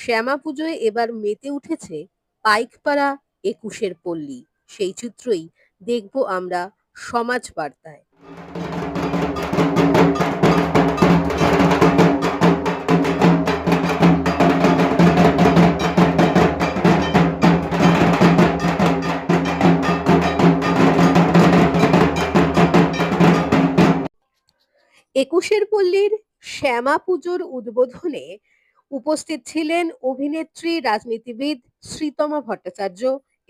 শ্যামা পুজোয় এবার মেতে উঠেছে পাইকপাড়া একুশের পল্লী। সেই চিত্রই দেখব আমরা সমাজ বার্তায়। একুশের পল্লীর শ্যামা পুজোর উদ্বোধনে উপস্থিত ছিলেন অভিনেত্রী, রাজনীতিবিদ শ্রীতমা ভট্টাচার্য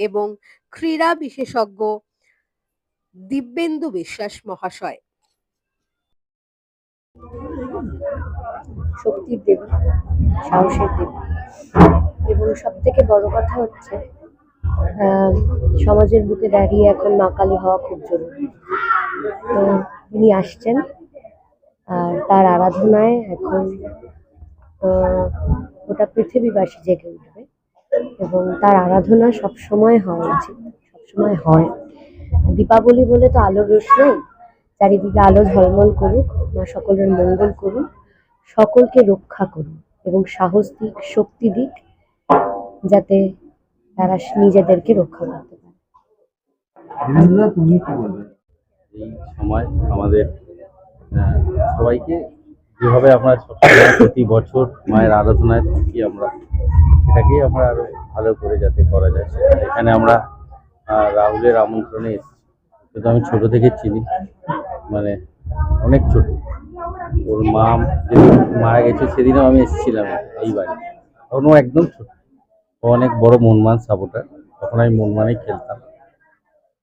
এবং ক্রীড়া বিশেষজ্ঞ দিব্যেন্দু বিশ্বাস মহাশয়। শক্তির দেবী, সাহসের দেবী। এবং সব থেকে বড় কথা হচ্ছে সমাজের বুকে দাঁড়িয়ে এখন মা কালী হওয়া খুব জরুরি। তো উনি আসছেন, আর তার আরাধনায় এখন গোটা পৃথিবীবাসী জেগে উঠবে এবং তার আরাধনা সবসময় হওয়া উচিত সবসময় হয়। দীপাবলি বলে তো আলোর রোশনাই চারিদিকে আলো ঝলমল করুক মা সকলের মঙ্গল করুক সকলকে রক্ষা করুন এবং সাহস দিক শক্তি দিক যাতে তারা নিজেদেরকে রক্ষা করতে পারে। তুমি কি বলবে? এই সময় আমাদের সবাইকে যেভাবে আমরা প্রতি বছর মায়ের আরাধনায় থাকি আমরা, সেটাকেই আমরা আরও ভালো করে যাতে করা যায়। এখানে আমরা রাহুলের আমন্ত্রণে এসেছি। কিন্তু আমি ছোট থেকে চিনি মানে অনেক ছোট। ওর মা যেদিন মারা গেছে, সেদিনও আমি এসেছিলাম এই বাড়ি। তখন ও একদম ছোট। ও অনেক বড় মনমান সাপোর্টার। তখন আমি মনমানেই খেলতাম।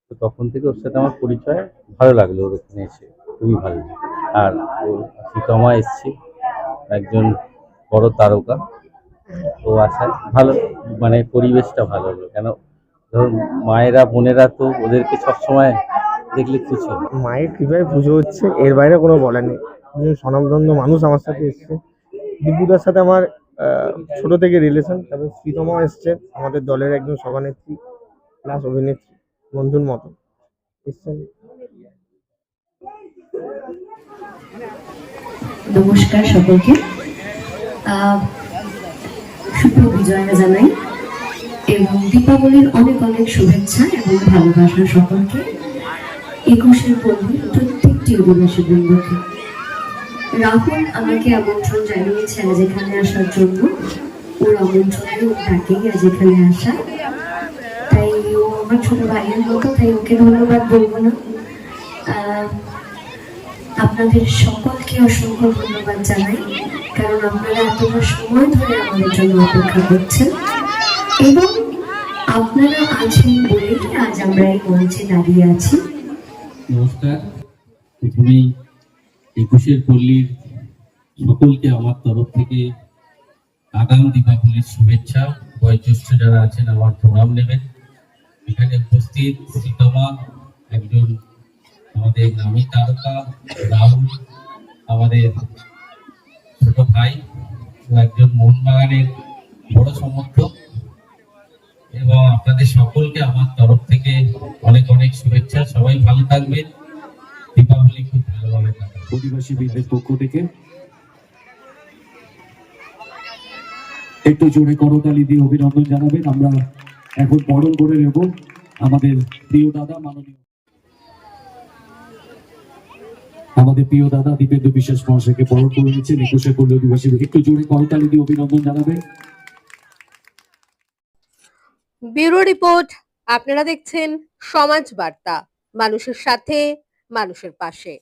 তো তখন থেকে ওর সাথে আমার পরিচয় ভালো লাগল ওর ওখানে এসে। খুবই ভালো। আর সীতমা এসছে, একজন বড় তারকা। ও আসায় ভালো মানে পরিবেশটা ভালো হলো। কেন? ধরুন, মায়েরা, বোনেরা তো ওদেরকে সবসময় দেখলে খুশি। মায়ের কৃপায় পুজো হচ্ছে, এর বাইরে কোনো বলার নেই। স্বনামধন্য মানুষ আমার সাথে এসছে। দিব্যুদার সাথে আমার ছোট থেকে রিলেশন তারপর শ্রীতমাও এসছে, আমাদের দলের একজন সভানেত্রী প্লাস অভিনেত্রী, বন্ধুর মতো এসছেন নমস্কার সকলকে। শুভ বিজয়া জানাই, এবং দীপাবলির অনেক অনেক শুভেচ্ছা এবং ভালোবাসা সকলকে। একুশের পল্লী প্রত্যেকটি অধিবাসী বৃন্দকে। রাহুল আমাকে আমন্ত্রণ জানিয়েছে, আজ এখানে আসার জন্য। ওর আমন্ত্রণে ওর ডাকেই আজ এখানে আসা। তাই ও আমার ছোট ভাইয়ের মতো, তাই ওকে ধন্যবাদ বলব না। আপনাদের সকলকে অসংখ্য ধন্যবাদ জানাই, কারণ আপনারা এতটা সময় ধরে আমাদের জন্য অপেক্ষা করছেন। এবং আপনারা আছেন বলেই আজ আমরা এই মঞ্চে দাঁড়িয়ে আছি। নমস্কার। প্রথমেই একুশের পল্লীর সকলকে আমার তরফ থেকে আগাম দীপাবলির শুভেচ্ছা। বয়োজ্যেষ্ঠ যারা আছেন, আমার প্রণাম নেবেন। এখানে উপস্থিত সীতমা একজন আমাদের নামী তারকা রাহুল, আমাদের ছোট ভাই ও একজন মোহনবাগানের বড় সমর্থক। এবং আপনাদের সকলকে আমার তরফ থেকে অনেক অনেক শুভেচ্ছা। সবাই ভালো থাকবেন। দীপাবলি খুব ভালোভাবে অধিবাসী বৃন্দের পক্ষ থেকে একটু জোরে করতালি দিয়ে অভিনন্দন জানাবেন। আমরা এখন বরণ করে নেব আমাদের প্রিয় দাদা মাননীয় আমাদের প্রিয় দাদা দীপেন্দু বিশ্বাস মহাশয়কে বরণ করে নিচ্ছেন, একুশে পল্লী অধিবাসী একটু জোরে করতালি দিয়ে অভিনন্দন জানাবেন। ব্যুরো রিপোর্ট, আপনারা দেখছেন সমাজ বার্তা, মানুষের সাথে, মানুষের পাশে।